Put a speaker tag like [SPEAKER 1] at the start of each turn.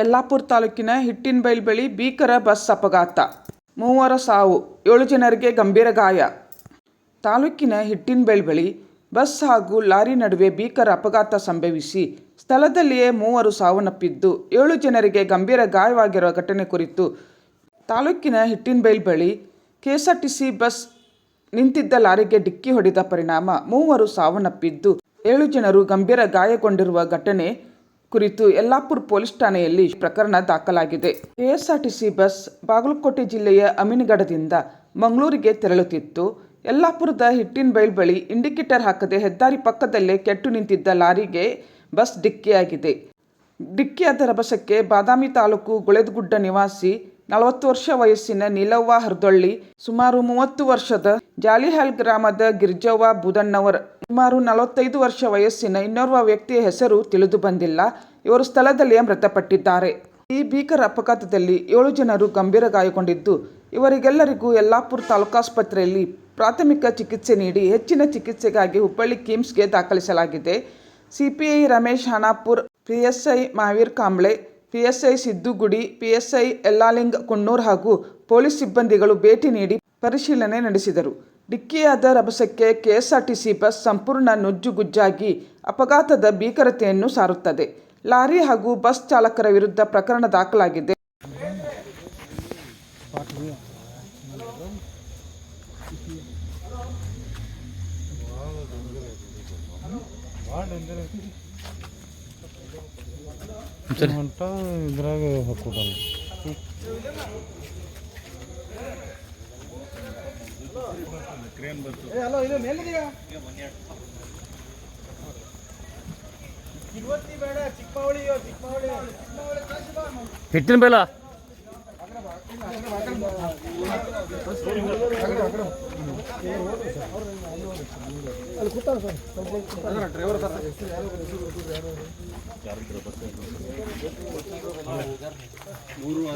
[SPEAKER 1] ಯಲ್ಲಾಪುರ ತಾಲೂಕಿನ ಹಿಟ್ಟಿನಬೈಲ್ ಬಳಿ ಭೀಕರ ಬಸ್ ಅಪಘಾತ. ಮೂವರ ಸಾವು, ಏಳು ಜನರಿಗೆ ಗಂಭೀರ ಗಾಯ. ತಾಲೂಕಿನ ಹಿಟ್ಟಿನಬೈಲ್ ಬಳಿ ಬಸ್ ಹಾಗೂ ಲಾರಿ ನಡುವೆ ಭೀಕರ ಅಪಘಾತ ಸಂಭವಿಸಿ ಸ್ಥಳದಲ್ಲಿಯೇ ಮೂವರು ಸಾವನ್ನಪ್ಪಿದ್ದು, ಏಳು ಜನರಿಗೆ ಗಂಭೀರ ಗಾಯವಾಗಿರುವ ಘಟನೆ ಕುರಿತು ತಾಲೂಕಿನ ಹಿಟ್ಟಿನಬೈಲ್ ಬಳಿ ಕೆಎಸ್ಆರ್ಟಿಸಿ ಬಸ್ ನಿಂತಿದ್ದ ಲಾರಿಗೆ ಡಿಕ್ಕಿ ಹೊಡೆದ ಪರಿಣಾಮ ಮೂವರು ಸಾವನ್ನಪ್ಪಿದ್ದು, ಏಳು ಜನರು ಗಂಭೀರ ಗಾಯಗೊಂಡಿರುವ ಘಟನೆ ಕುರಿತು ಯಲ್ಲಾಪುರ್ ಪೊಲೀಸ್ ಠಾಣೆಯಲ್ಲಿ ಪ್ರಕರಣ ದಾಖಲಾಗಿದೆ. ಕೆಎಸ್ಆರ್ಟಿಸಿ ಬಸ್ ಬಾಗಲಕೋಟೆ ಜಿಲ್ಲೆಯ ಅಮಿನಗಡದಿಂದ ಮಂಗಳೂರಿಗೆ ತೆರಳುತ್ತಿತ್ತು. ಯಲ್ಲಾಪುರದ ಹಿಟ್ಟಿನಬೈಲ್ ಬಳಿ ಇಂಡಿಕೇಟರ್ ಹಾಕದೆ ಹೆದ್ದಾರಿ ಪಕ್ಕದಲ್ಲೇ ಕೆಟ್ಟು ನಿಂತಿದ್ದ ಲಾರಿಗೆ ಬಸ್ ಡಿಕ್ಕಿಯಾಗಿದೆ. ಡಿಕ್ಕಿಯಾದ ರಭಸಕ್ಕೆ ಬಾದಾಮಿ ತಾಲೂಕು ಗುಳೆದಗುಡ್ಡ ನಿವಾಸಿ ನಲವತ್ತು ವರ್ಷ ವಯಸ್ಸಿನ ನೀಲವ್ವ ಹರ್ದೊಳ್ಳಿ, ಸುಮಾರು ಮೂವತ್ತು ವರ್ಷದ ಜಾಲಿಹಾಲ್ ಗ್ರಾಮದ ಗಿರ್ಜವ್ವ ಬುದಣ್ಣವರ್ ಸುಮಾರು ನಲವತ್ತೈದು ವರ್ಷ ವಯಸ್ಸಿನ ಇನ್ನೋರ್ವ ವ್ಯಕ್ತಿಯ ಹೆಸರು ತಿಳಿದು ಬಂದಿಲ್ಲ. ಇವರು ಸ್ಥಳದಲ್ಲಿಯೇ ಮೃತಪಟ್ಟಿದ್ದಾರೆ. ಈ ಭೀಕರ ಅಪಘಾತದಲ್ಲಿ ಏಳು ಜನರು ಗಂಭೀರ ಗಾಯಗೊಂಡಿದ್ದು, ಇವರಿಗೆಲ್ಲರಿಗೂ ಯಲ್ಲಾಪುರ ತಾಲೂಕಾಸ್ಪತ್ರೆಯಲ್ಲಿ ಪ್ರಾಥಮಿಕ ಚಿಕಿತ್ಸೆ ನೀಡಿ ಹೆಚ್ಚಿನ ಚಿಕಿತ್ಸೆಗಾಗಿ ಹುಬ್ಬಳ್ಳಿ ಕಿಮ್ಸ್ಗೆ ದಾಖಲಿಸಲಾಗಿದೆ. CPI Ramesh Hanapur, PSI Mahavir Kamble PSI Siddugudi, PSI Yallaling Kunnur ಹಾಗೂ ಪೊಲೀಸ್ ಸಿಬ್ಬಂದಿಗಳು ಭೇಟಿ ನೀಡಿ ಪರಿಶೀಲನೆ ನಡೆಸಿದರು. ಡಿಕ್ಕಿಯಾದ ರಭಸಕ್ಕೆ ಕೆಎಸ್ಆರ್ಟಿಸಿ ಬಸ್ ಸಂಪೂರ್ಣ ನುಜ್ಜುಗುಜ್ಜಾಗಿ ಅಪಘಾತದ ಭೀಕರತೆಯನ್ನು ಸಾರುತ್ತದೆ. ಲಾರಿ ಹಾಗೂ ಬಸ್ ಚಾಲಕರ ವಿರುದ್ಧ ಪ್ರಕರಣ ದಾಖಲಾಗಿದೆ.
[SPEAKER 2] ಹೊಂಟ ಇದ್ರಾಗ ಹಾಕ್ಬಿಟ್ಟಲ್ಲ ಹಿಟ್ಟಿನ ಬೇಲ. ಅಲ್ಲಿ ಕೂತಾರ ಸರ್ ಡ್ರೈವರ್ ಸರ್ ಹುಡುಗ